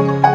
thank you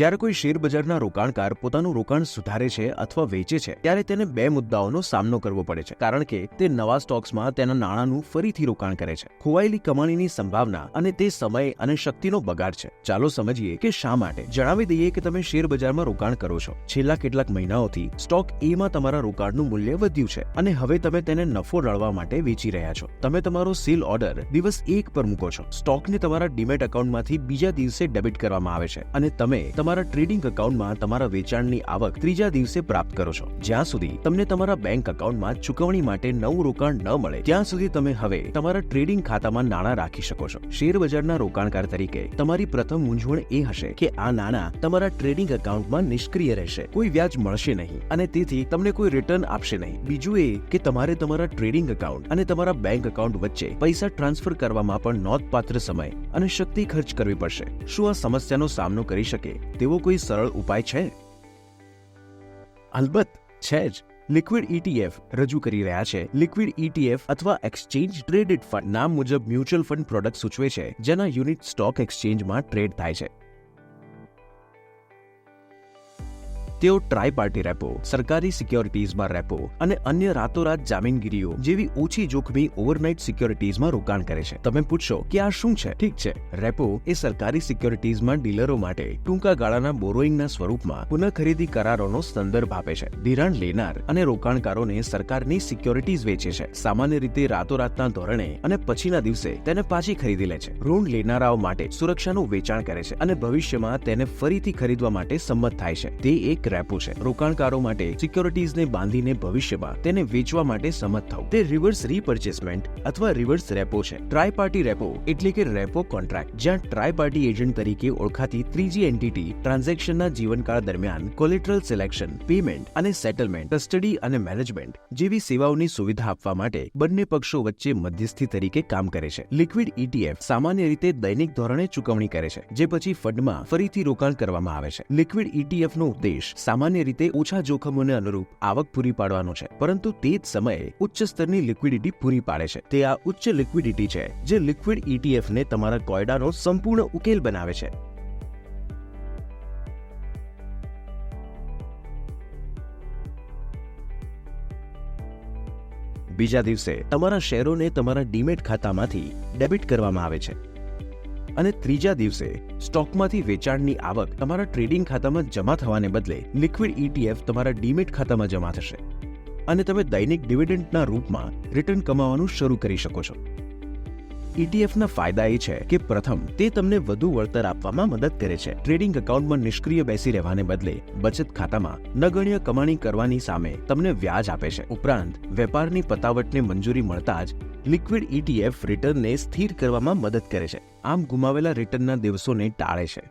જ્યારે કોઈ શેરબજારના રોકાણકાર પોતાનું રોકાણ સુધારે છે અથવા વેચે છે, ત્યારે તેને બે મુદ્દાઓનો સામનો કરવો પડે છે. કારણ કે તે નવા સ્ટોક્સમાં તેના નાણાંનું ફરીથી રોકાણ કરે છે. ખોવાયેલી કમાણીની સંભાવના અને તે સમય અને શક્તિનો બગાડ છે. ચાલો સમજીએ કે શા માટે? જણાવી દઈએ કે તમે શેર બજારમાં રોકાણ કરો છો. છેલ્લા કેટલાક મહિનાઓથી સ્ટોક એ માં તમારા રોકાણનું મૂલ્ય વધ્યું છે અને હવે તમે તેને નફો રળવા માટે વેચી રહ્યા છો. તમે તમારો સીલ ઓર્ડર દિવસ એક પર મૂકો છો. સ્ટોકને તમારા ડીમેટ એકાઉન્ટમાંથી બીજા દિવસે ડેબિટ કરવામાં આવે છે અને તમે તમારા ટ્રેડિંગ એકાઉન્ટમાં તમારા વેચાણની આવક ત્રીજા દિવસે પ્રાપ્ત કરો છો. જ્યાં સુધી તમને તમારા બેંક એકાઉન્ટમાં ચૂકવણી માટે નવું રોકાણ ન મળે, ત્યાં સુધી તમે હવે તમારા ટ્રેડિંગ ખાતામાં નાણાં રાખી શકો છો. શેર બજારના રોકાણકાર તરીકે તમારી પ્રથમ મૂંઝવણ એ હશે કે આ નાણાં તમારા ટ્રેડિંગ એકાઉન્ટમાં નિષ્ક્રિય રહેશે. કોઈ વ્યાજ મળશે નહીં અને તેથી તમને કોઈ રિટર્ન આપશે નહીં. બીજું એ કે તમારે તમારા ટ્રેડિંગ એકાઉન્ટ અને તમારા બેંક એકાઉન્ટ વચ્ચે પૈસા ટ્રાન્સફર કરવામાં પણ નોંધપાત્ર સમય અને શક્તિ ખર્ચ કરવી પડશે. શું આ સમસ્યાનો સામનો કરી શકે? તેવો કોઈ સરળ ઉપાય છે? અલબત્ત, છે જ. લિક્વિડ ETF રજૂ કરી રહ્યા છે. લિક્વિડ ETF અથવા એક્સચેન્જ ટ્રેડેડ ફંડ નામ મુજબ મ્યુચ્યુઅલ ફંડ પ્રોડક્ટ સૂચવે છે, જેના યુનિટ સ્ટોક એક્સચેન્જમાં ટ્રેડ થાય છે. તેઓ ટ્રાય પાર્ટી રેપો, સરકારી સિક્યોરિટીઝમાં રેપો અને અન્ય રાતોરાત જામીનગીરીઓ જેવી ઓછી જોખમી ઓવરનાઇટ સિક્યોરિટીઝમાં રોકાણ કરે છે. તમે પૂછશો કે આ શું છે? ઠીક છે. રેપો એ સરકારી સિક્યોરિટીઝમાં ડીલરો માટે ટૂંકા ગાળાના બોરોઇંગના સ્વરૂપમાં પુનઃખરીદી કરારોનો સંદર્ભ આપે છે. ધિરાણ લેનાર અને રોકાણકારોને સરકારની સિક્યોરિટીઝ વેચે છે. સામાન્ય રીતે રાતોરાતના ધોરણે અને પછીના દિવસે તેને પાછી ખરીદી લે છે. ઋણ લેનારાઓ માટે સુરક્ષાનું વેચાણ કરે છે અને ભવિષ્યમાં તેને ફરીથી ખરીદવા માટે સંમત થાય છે. તે એક રેપો છે. રોકાણકારો માટે સિક્યોરિટીઝને બાંધીને ભવિષ્યમાં તેને વેચવા માટે સમર્થ થવું. તે રિવર્સ રીપર્ચેસમેન્ટ અથવા રિવર્સ રેપો છે. ટ્રાય પાર્ટી રેપો એટલે કે રેપો કોન્ટ્રાક્ટ, જ્યાં ટ્રાય પાર્ટી એજન્ટ તરીકે ઓળખાતી ત્રીજી એન્ટિટી ટ્રાન્ઝેક્શનના જીવનકાળ દરમિયાન કોલેટરલ સિલેક્શન, પેમેન્ટ અને સેટલમેન્ટ, કસ્ટડી અને મેનેજમેન્ટ જેવી સેવાઓની સુવિધા આપવા માટે બંને પક્ષો વચ્ચે મધ્યસ્થી તરીકે કામ કરે છે. લિક્વિડ ઈટીએફ સામાન્ય રીતે દૈનિક ધોરણે ચૂકવણી કરે છે, જે પછી ફંડમાં ફરીથી રોકાણ કરવામાં આવે છે. લિક્વિડ ઈટીએફનો ઉદ્દેશ સામાન્ય રીતે ઓછા જોખમોને અનુરૂપ આવક પૂરી પાડવાનો છે, પરંતુ તે જ સમયે ઉચ્ચ સ્તરની લિક્વિડિટી પૂરી પાડે છે. તે આ ઉચ્ચ લિક્વિડિટી છે, જે લિક્વિડ ઈટીએફને તમારા કોયડાનો સંપૂર્ણ ઉકેલ બનાવે છે. બીજા દિવસે તમારા શેરોને તમારા ડીમેટ ખાતામાંથી ડેબિટ કરવામાં આવે છે. અને ત્રીજા દિવસે સ્ટોકમાંથી વેચાણની આવક તમારા ટ્રેડિંગ ખાતામાં જમા થવાને બદલે લિક્વિડ ETF તમારા ડીમેટ ખાતામાં જમા થશે. અને તમે દૈનિક ડિવિડન્ડના રૂપમાં રિટર્ન કમાવાનું શરૂ કરી શકો છો. ઇટીએફના ફાયદા એ છે કે પ્રથમ, તે તમને વધુ વળતર આપવામાં મદદ કરે છે. ટ્રેડિંગ એકાઉન્ટમાં નિષ્ક્રિય બેસી રહેવાને બદલે બચત ખાતામાં નગણ્ય કમાણી કરવાની સામે તમને વ્યાજ આપે છે. ઉપરાંત, વેપારની પતાવટને મંજૂરી મળતા જ લિક્વિડ ETF રિટર્નને સ્થિર કરવામાં મદદ કરે છે. આમ ગુમાવેલા રિટર્નના દિવસોને ટાળે છે.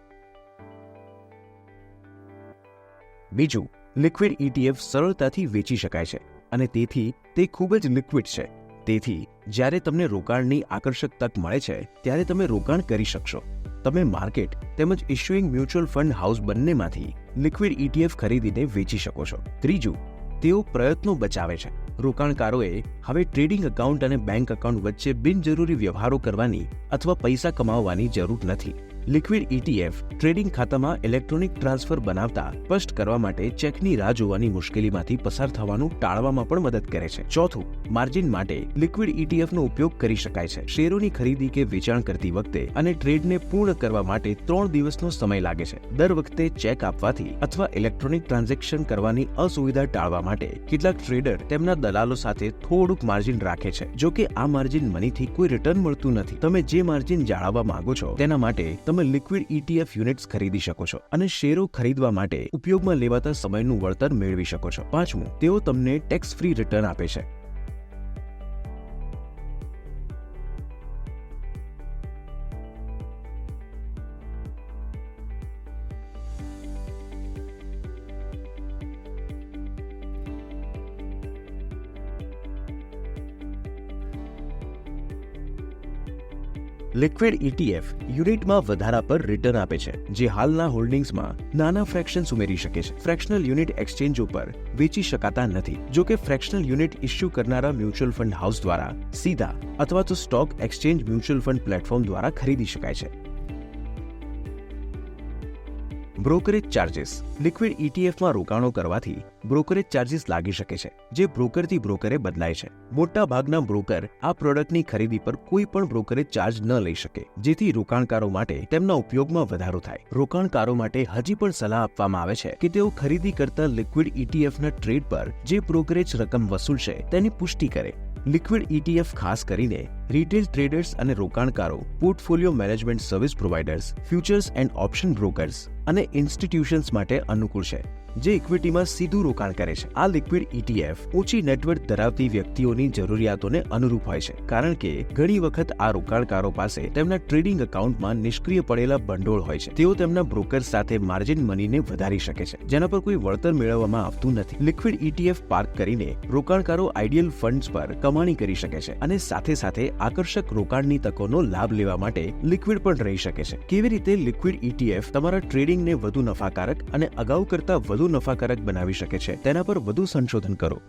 બીજું, લિક્વિડ ETF સરળતાથી વેચી શકાય છે અને તેથી તે ખૂબ જ લિક્વિડ છે. તેથી, જ્યારે તમને રોકાણની આકર્ષક તક મળે છે, ત્યારે તમે રોકાણ કરી શકશો. તમે માર્કેટ તેમજ ઇશ્યુઇંગ મ્યુચ્યુઅલ ફંડ હાઉસ બંનેમાંથી લિક્વિડ ETF ખરીદીને વેચી શકો છો. ત્રીજું, તેઓ પ્રયત્નો બચાવે છે. રોકાણકારોએ હવે ટ્રેડિંગ એકાઉન્ટ અને બેંક એકાઉન્ટ વચ્ચે બિનજરૂરી વ્યવહારો કરવાની અથવા પૈસા કમાવવાની જરૂર નથી. લિક્વિડ ETF ટ્રેડિંગ ખાતામાં ઇલેક્ટ્રોનિક ટ્રાન્સફર બનાવતા સ્પષ્ટ કરવા માટે ચેકની રાહ જોવાની મુશ્કેલીમાંથી પસાર થવાનું ટાળવામાં પણ મદદ કરે છે. ચોથું, માર્જિન માટે લિક્વિડ ETF ઉપયોગ કરી શકાય છે. શેરોની ખરીદી કે વેચાણ કરતી વખતે અને ટ્રેડને પૂર્ણ કરવા માટે ત્રણ દિવસનો સમય લાગે છે. દર વખતે ચેક આપવાથી અથવા ઇલેક્ટ્રોનિક ટ્રાન્ઝેક્શન કરવાની અસુવિધા ટાળવા માટે કેટલાક ટ્રેડર તેમના દલાલો સાથે થોડુંક માર્જિન રાખે છે. જો કે આ માર્જિન મનીથી કોઈ રિટર્ન મળતું નથી. તમે જે માર્જિન જાળવવા માંગો છો તેના માટે તમે લિક્વિડ ETF યુનિટ્સ ખરીદી શકો છો અને શેરો ખરીદવા માટે ઉપયોગમાં લેવાતા સમયનું વળતર મેળવી શકો છો. પાંચમું, તેઓ તમને ટેક્સ ફ્રી રિટર્ન આપે છે. લિક્વિડ ETF યુનિટમાં વધારા પર રિટર્ન આપે છે, જે હાલના હોલ્ડિંગ્સમાં નાના ફ્રેક્શન્સ ઉમેરી શકે છે. ફ્રેક્શનલ યુનિટ એક્સચેન્જ ઉપર વેચી શકાતા નથી. જો કે ફ્રેક્શનલ યુનિટ ઇસ્યુ કરનારા મ્યુચ્યુઅલ ફંડ હાઉસ દ્વારા સીધા અથવા તો stock exchange mutual fund platform દ્વારા ખરીદી શકાય છે. બ્રોકરેજ ચાર્જિસ, લિક્વિડ ઇટીએફમાં રોકાણો કરવાથી બ્રોકરેજ ચાર્જિસ લાગી શકે છે, જે બ્રોકરથી બ્રોકરે બદલાય છે. મોટા ભાગના બ્રોકર આ પ્રોડક્ટની ખરીદી પર કોઈ પણ બ્રોકરેજ ચાર્જ ન લઈ શકે, જેથી રોકાણકારો માટે તેમના ઉપયોગમાં વધારો થાય. રોકાણકારો માટે હજી પણ સલાહ આપવામાં આવે છે કે તેઓ ખરીદી કરતા લિક્વિડ ઇટીએફના ટ્રેડ પર જે બ્રોકરેજ રકમ વસૂલશે તેની પુષ્ટિ કરે. લિક્વિડ ઇટીએફ ખાસ કરીને રિટેલ ટ્રેડર્સ અને રોકાણકારો, portfolio management service providers, futures and option brokers અને ઇન્સ્ટિટ્યુશન્સ માટે અનુકૂળ છે. જે ઇક્વિટીમાં સીધું રોકાણ કરે છે. આ લિક્વિડ ઇટીએફ ઓછી નેટવર્ક ધરાવતી વ્યક્તિઓની જરૂરિયાતોને અનુરૂપ હોય છે. કારણ કે ઘણી વખત આ રોકાણકારો પાસે તેમના ટ્રેડિંગ એકાઉન્ટમાં નિષ્ક્રિય પડેલા ભંડોળ હોય છે. તેઓ તેમના બ્રોકર સાથે માર્જિન મનીને વધારી શકે છે, જેના પર કોઈ વળતર મેળવવામાં આવતું નથી. લિક્વિડ ઇટીએફ પાર્ક કરીને રોકાણકારો આઈડિયલ ફંડ્સ પર કમાણી કરી શકે છે અને સાથે સાથે આકર્ષક રોકાણની તકોનો લાભ લેવા માટે લિક્વિડ પણ રહી શકે છે. કેવી રીતે લિક્વિડ ઇટીએફ તમારા ટ્રેડિંગને વધુ નફાકારક અને અગાઉ કરતા વધુ નફાકારક બનાવી શકે છે. તેના પર વધુ સંશોધન કરો.